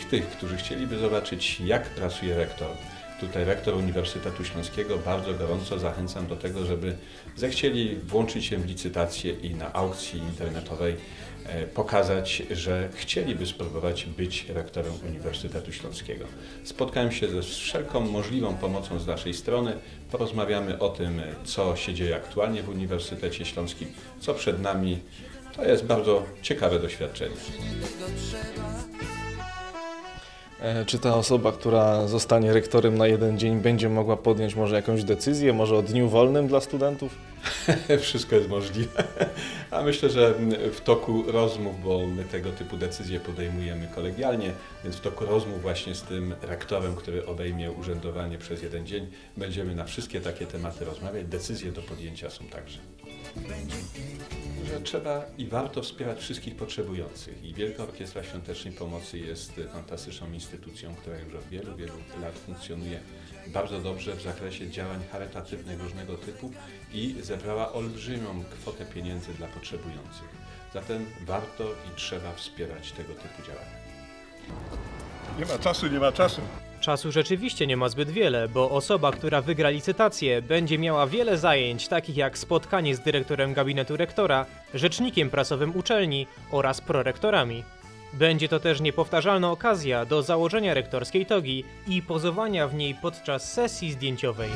tych, którzy chcieliby zobaczyć, jak pracuje rektor, tutaj rektor Uniwersytetu Śląskiego, bardzo gorąco zachęcam do tego, żeby zechcieli włączyć się w licytację i na aukcji internetowej e, pokazać, że chcieliby spróbować być rektorem Uniwersytetu Śląskiego. Spotkałem się ze wszelką możliwą pomocą z naszej strony. Porozmawiamy o tym, co się dzieje aktualnie w Uniwersytecie Śląskim, co przed nami. To jest bardzo ciekawe doświadczenie. E, Czy ta osoba, która zostanie rektorem na jeden dzień, będzie mogła podjąć może jakąś decyzję, może o dniu wolnym dla studentów? Wszystko jest możliwe. A myślę, że w toku rozmów, bo my tego typu decyzje podejmujemy kolegialnie, więc w toku rozmów właśnie z tym rektorem, który obejmie urzędowanie przez jeden dzień, będziemy na wszystkie takie tematy rozmawiać. Decyzje do podjęcia są także. Że trzeba i warto wspierać wszystkich potrzebujących. I Wielka Orkiestra Świątecznej Pomocy jest fantastyczną instytucją, która już od wielu, wielu lat funkcjonuje bardzo dobrze w zakresie działań charytatywnych różnego typu i zebrała olbrzymią kwotę pieniędzy dla potrzebujących. Zatem warto i trzeba wspierać tego typu działania. Nie ma czasu, nie ma czasu. Czasu rzeczywiście nie ma zbyt wiele, bo osoba, która wygra licytację, będzie miała wiele zajęć, takich jak spotkanie z dyrektorem gabinetu rektora, rzecznikiem prasowym uczelni oraz prorektorami. Będzie to też niepowtarzalna okazja do założenia rektorskiej togi i pozowania w niej podczas sesji zdjęciowej.